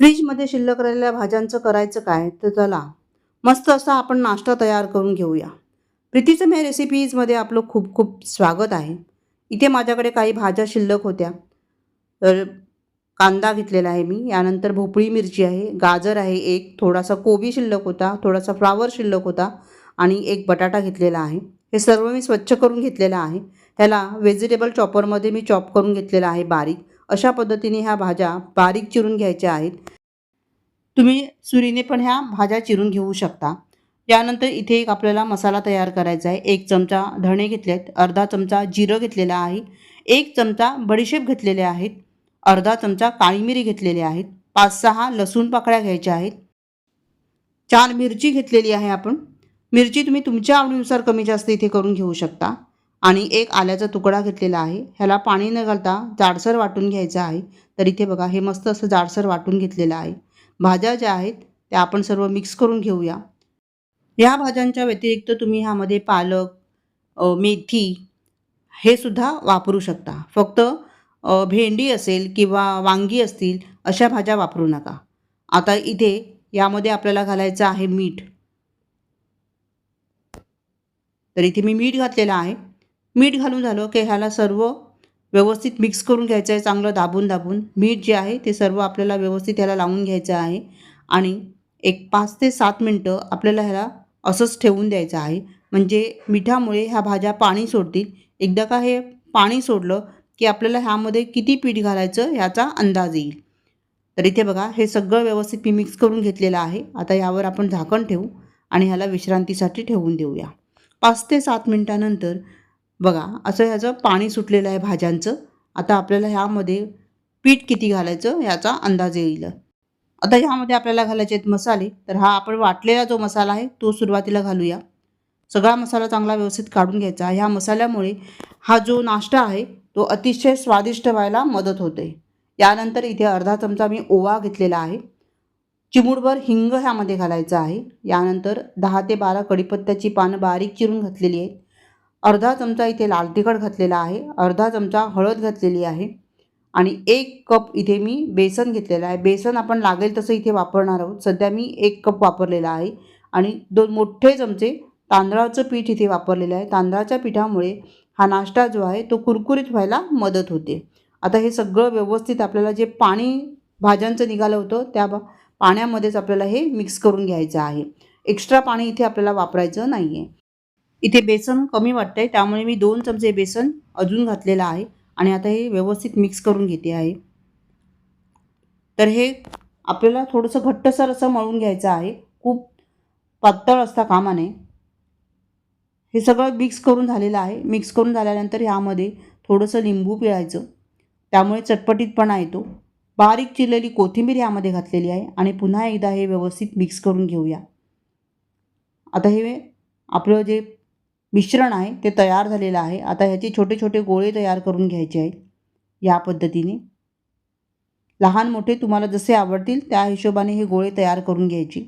फ्रीजमध्ये शिल्लक राहिलेल्या भाज्यांचं करायचं काय? तर चला मस्त असा आपण नाश्ता तयार करून घेऊया. प्रीतीचं मी रेसिपीजमध्ये आपलं खूप खूप स्वागत आहे. इथे माझ्याकडे काही भाज्या शिल्लक होत्या. तर कांदा घेतलेला आहे मी यानंतर भोपळी मिरची आहे गाजर आहे एक थोडासा कोबी शिल्लक होता थोडासा फ्लावर शिल्लक होता आणि एक बटाटा घेतलेला आहे. हे सर्व मी स्वच्छ करून घेतलेलं आहे. त्याला व्हेजिटेबल चॉपरमध्ये मी चॉप करून घेतलेला आहे बारीक. अशा पद्धतीने ह्या भाज्या बारीक चिरून घ्यायच्या आहेत. तुम्ही सुरीने पण ह्या भाज्या चिरून घेऊ शकता. यानंतर इथे एक आपल्याला मसाला तयार करायचा आहे. एक चमचा धणे घेतले आहेत. अर्धा चमचा जिरं घेतलेला आहे. एक चमचा बडीशेप घेतलेले आहेत. अर्धा चमचा काळी मिरी घेतलेली आहेत. पाच सहा लसूण पाकळ्या घ्यायच्या आहेत. चार मिरची घेतलेली आहे आपण. मिरची तुम्ही तुमच्या आवडीनुसार कमी जास्त इथे करून घेऊ शकता. आणि एक आल्याचा तुकडा घेतलेला आहे. ह्याला पाणी न घालता जाडसर वाटून घ्यायचं आहे. तर इथे बघा हे मस्त असं जाडसर वाटून घेतलेलं आहे. भाज्या ज्या आहेत त्या आपण सर्व मिक्स करून घेऊया. या भाज्यांच्या व्यतिरिक्त तुम्ही ह्यामध्ये पालक मेथी हे सुद्धा वापरू शकता. फक्त भेंडी असेल किंवा वांगी असतील अशा भाज्या वापरू नका. आता इथे यामध्ये आपल्याला घालायचं आहे मीठ. तर इथे मी मीठ घातलेलं आहे. मीठ घालून झालं की ह्याला सर्व व्यवस्थित मिक्स करून घ्यायचं आहे चांगलं दाबून दाबून. मीठ जे आहे ते सर्व आपल्याला व्यवस्थित ह्याला लावून घ्यायचं आहे आणि एक पाच ते सात मिनटं आपल्याला ह्याला असंच ठेवून द्यायचं आहे. म्हणजे मिठामुळे ह्या भाज्या पाणी सोडतील. एकदा का हे पाणी सोडलं की आपल्याला ह्यामध्ये किती पीठ घालायचं ह्याचा अंदाज येईल. तर इथे बघा हे सगळं व्यवस्थित मी मिक्स करून घेतलेलं आहे. आता यावर आपण झाकण ठेवू आणि ह्याला विश्रांतीसाठी ठेवून देऊया. पाच ते सात मिनटानंतर बघा असं ह्याचं पाणी सुटलेलं आहे भाज्यांचं. आता आपल्याला ह्यामध्ये पीठ किती घालायचं याचा अंदाज येईल. आता ह्यामध्ये आपल्याला घालायचे आहेत मसाले तर हा आपण वाटलेला जो मसाला आहे तो सुरुवातीला घालूया. सगळा मसाला चांगला व्यवस्थित काढून घ्यायचा. ह्या मसाल्यामुळे हा जो नाश्ता आहे तो अतिशय स्वादिष्ट व्हायला मदत होते. यानंतर इथे अर्धा चमचा मी ओवा घेतलेला आहे. चिमूडभर हिंग ह्यामध्ये घालायचं आहे. यानंतर दहा ते बारा कडीपत्त्याची पानं बारीक चिरून घातलेली आहेत. अर्धा चमचा इथे लाल तिखट घातलेला आहे. अर्धा चमचा हळद घातलेली आहे. आणि एक कप इथे मी बेसन घेतलेलं आहे. बेसन आपण लागेल तसं इथे वापरणार आहोत. सध्या मी एक कप वापरलेला आहे. आणि दोन मोठे चमचे तांदळाचं पीठ इथे वापरलेलं आहे. तांदळाच्या पिठामुळे हा नाश्ता जो आहे तो कुरकुरीत व्हायला मदत होते. आता हे सगळं व्यवस्थित आपल्याला जे पाणी भाज्यांचं निघालं होतं त्या बा- पाण्यामध्येच आपल्याला हे मिक्स करून घ्यायचं आहे. एक्स्ट्रा पाणी इथे आपल्याला वापरायचं नाही आहे इथे बेसन कमी वाटतं आहे त्यामुळे मी दोन चमचे बेसन अजून घातलेलं आहे आणि आता हे व्यवस्थित मिक्स करून घेते आहे. तर हे आपल्याला थोडंसं घट्टसर असं मळून घ्यायचं आहे. खूप पातळ असता कामाने. हे सगळं मिक्स करून झालेलं आहे. मिक्स करून झाल्यानंतर ह्यामध्ये थोडंसं लिंबू पिळायचं. त्यामुळे चटपटीतपणा येतो बारीक चिरलेली कोथिंबीर यामध्ये घातलेली आहे आणि पुन्हा एकदा हे व्यवस्थित मिक्स करून घेऊया. आता हे आपलं जे मिश्रण आहे ते तयार झालेलं आहे. आता ह्याचे छोटे छोटे गोळे तयार करून घ्यायचे आहेत. या पद्धतीने. लहान मोठे तुम्हाला जसे आवडतील त्या हिशोबाने हे गोळे तयार करून घ्यायचे.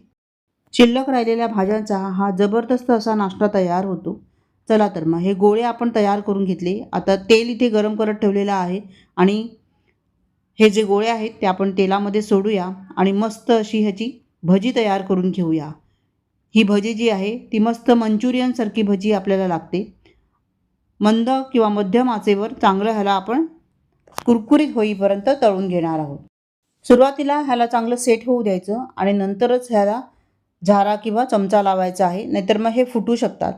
शिल्लक राहिलेल्या भाज्यांचा हा जबरदस्त असा नाश्ता तयार होतो. चला तर मग हे गोळे आपण तयार करून घेतले. आता तेल इथे गरम करत ठेवलेलं आहे आणि हे जे गोळे आहेत ते आपण तेलामध्ये सोडूया आणि मस्त अशी ह्याची भजी तयार करून घेऊया. ही भजी जी आहे ती मस्त मंचुरियनसारखी भजी आपल्याला लागते. मंद किंवा मध्यम आचेवर चांगलं ह्याला आपण कुरकुरीत होईपर्यंत तळून घेणार आहोत. सुरुवातीला ह्याला चांगलं सेट होऊ द्यायचं आणि नंतरच ह्याला झारा किंवा चमचा लावायचा आहे नाहीतर मग हे फुटू शकतात.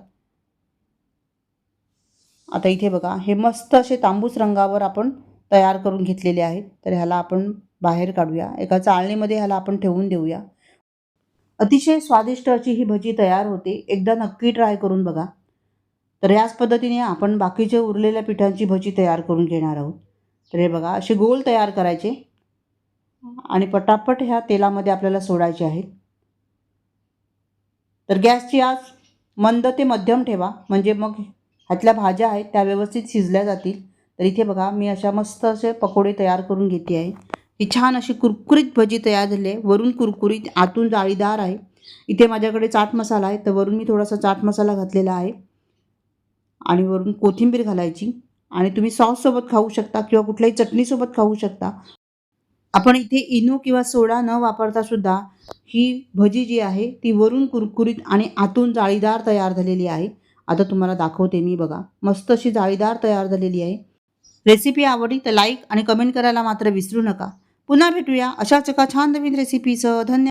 आता इथे बघा हे मस्त असे तांबूस रंगावर आपण तयार करून घेतलेले आहेत. तर ह्याला आपण बाहेर काढूया. एका चाळणीमध्ये ह्याला आपण ठेवून देऊया. अतिशय स्वादिष्ट अशी ही भजी तयार होते. एकदा नक्की ट्राय करून बघा. तर याच पद्धतीने आपण बाकीच्या उरलेल्या पिठांची भजी तयार करून घेणार आहोत. तर हे बघा असे गोल तयार करायचे. आणि पटापट ह्या तेलामध्ये आपल्याला सोडायचे आहेत. तर गॅसची आज मंद ते मध्यम ठेवा. म्हणजे मग ह्यातल्या भाज्या आहेत त्या व्यवस्थित शिजल्या जातील. तर इथे बघा मी अशा मस्त असे पकोडे तयार करून घेते आहे. ही छान अशी कुरकुरीत भजी तयार झाली आहे. वरून कुरकुरीत आतून जाळीदार आहे. इथे माझ्याकडे चाट मसाला आहे. तर वरून मी थोडासा चाट मसाला घातलेला आहे. आणि वरून कोथिंबीर घालायची. आणि तुम्ही सॉससोबत खाऊ शकता किंवा कुठल्याही चटणीसोबत खाऊ शकता. आपण इथे इनो किंवा सोडा न वापरता सुद्धा ही भजी जी आहे ती वरून कुरकुरीत आणि आतून जाळीदार तयार झालेली आहे. आता तुम्हाला दाखवते मी बघा. मस्त अशी जाळीदार तयार झालेली आहे. रेसिपी आवडली तर लाईक आणि कमेंट करायला मात्र विसरू नका. पुन्हा भेटूया. अशाच एका छान नवीन रेसिपीचं धन्यवाद.